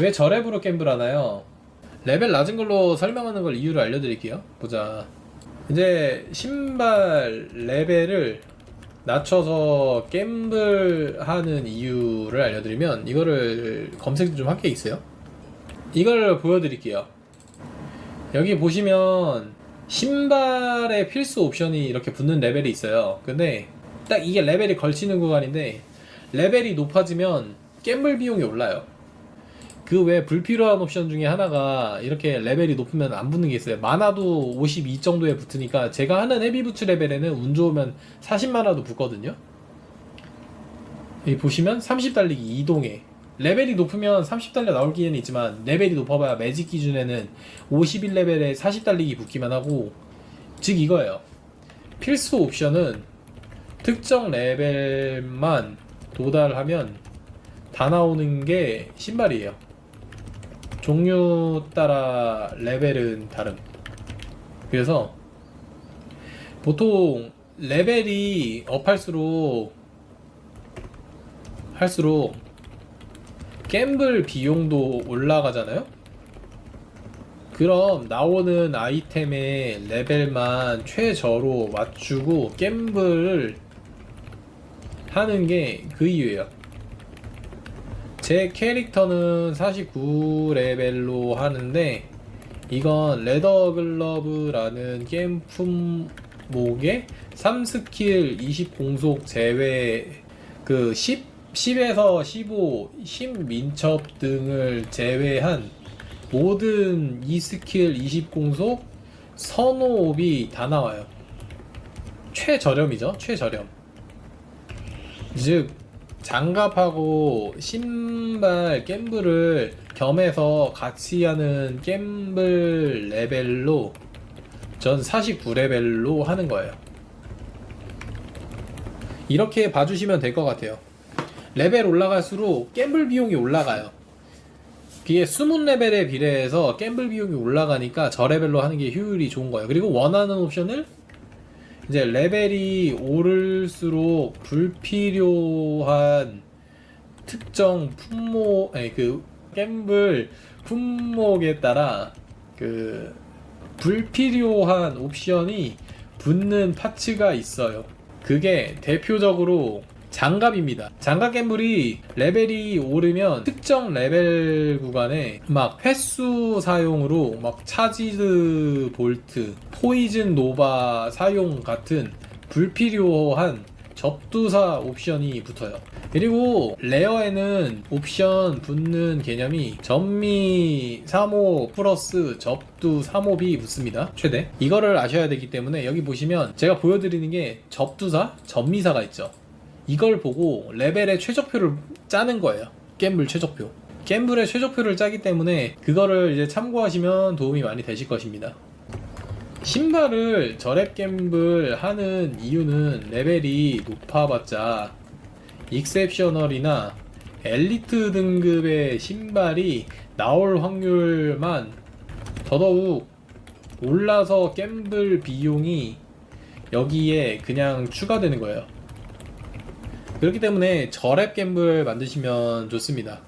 왜 저랩으로 갬블 하나요? 레벨 낮은 걸로 설명하는 걸 이유를 알려드릴게요. 보자. 이제 신발 레벨을 낮춰서 갬블 하는 이유를 알려드리면 이거를 검색 좀한게 있어요. 이걸 보여드릴게요. 여기 보시면 신발의 필수 옵션이 이렇게 붙는 레벨이 있어요. 근데 딱 이게 레벨이 걸치는 구간인데 레벨이 높아지면 갬블 비용이 올라요. 그외 불필요한 옵션 중에 하나가 이렇게 레벨이 높으면 안 붙는 게 있어요. 많아도 52 정도에 붙으니까 제가 하는 헤비 부츠 레벨에는 운 좋으면 40만화도 붙거든요. 여기 보시면 30 달리기 이동해. 레벨이 높으면 30 달려 나올 기회는 있지만 레벨이 높아봐야 매직 기준에는 51레벨에 40 달리기 붙기만 하고 즉 이거예요. 필수 옵션은 특정 레벨만 도달하면 다 나오는 게 신발이에요. 종류 따라 레벨은 다름. 그래서 보통 레벨이 업할수록 할수록 갬블 비용도 올라가잖아요? 그럼 나오는 아이템의 레벨만 최저로 맞추고 갬블을 하는 게 그 이유예요. 제 캐릭터는 49레벨로 하는데 이건 레더 글러브라는 게임 품목에 3스킬 20 공속 제외 그 10, 10에서 15, 10 민첩 등을 제외한 모든 2스킬 20 공속 선호옵이 다 나와요. 최저렴이죠. 최저렴. 즉 장갑하고 신발 갬블을 겸해서 같이 하는 갬블 레벨로 전 49레벨로 하는 거예요. 이렇게 봐주시면 될 것 같아요. 레벨 올라갈수록 갬블 비용이 올라가요. 그게 숨은 레벨에 비례해서 갬블 비용이 올라가니까 저 레벨로 하는 게 효율이 좋은 거예요. 그리고 원하는 옵션을 이제 레벨이 오를수록 불필요한 특정 품목, 아니 그 갬블 품목에 따라 그 불필요한 옵션이 붙는 파츠가 있어요. 그게 대표적으로 장갑입니다. 장갑 갬블이 레벨이 오르면 특정 레벨 구간에 막 횟수 사용으로 막 차지드 볼트, 포이즌 노바 사용 같은 불필요한 접두사 옵션이 붙어요. 그리고 레어에는 옵션 붙는 개념이 전미 3호 플러스 접두 3홉이 붙습니다. 최대. 이거를 아셔야 되기 때문에 여기 보시면 제가 보여드리는 게 접두사, 전미사가 있죠. 이걸 보고 레벨의 최적표를 짜는 거예요. 갬블 최적표. 갬블의 최적표를 짜기 때문에 그거를 이제 참고하시면 도움이 많이 되실 것입니다. 신발을 저랩 갬블 하는 이유는 레벨이 높아봤자 익셉셔널이나 엘리트 등급의 신발이 나올 확률만 더더욱 올라서 갬블 비용이 여기에 그냥 추가되는 거예요. 그렇기 때문에 저랩 갬블 만드시면 좋습니다.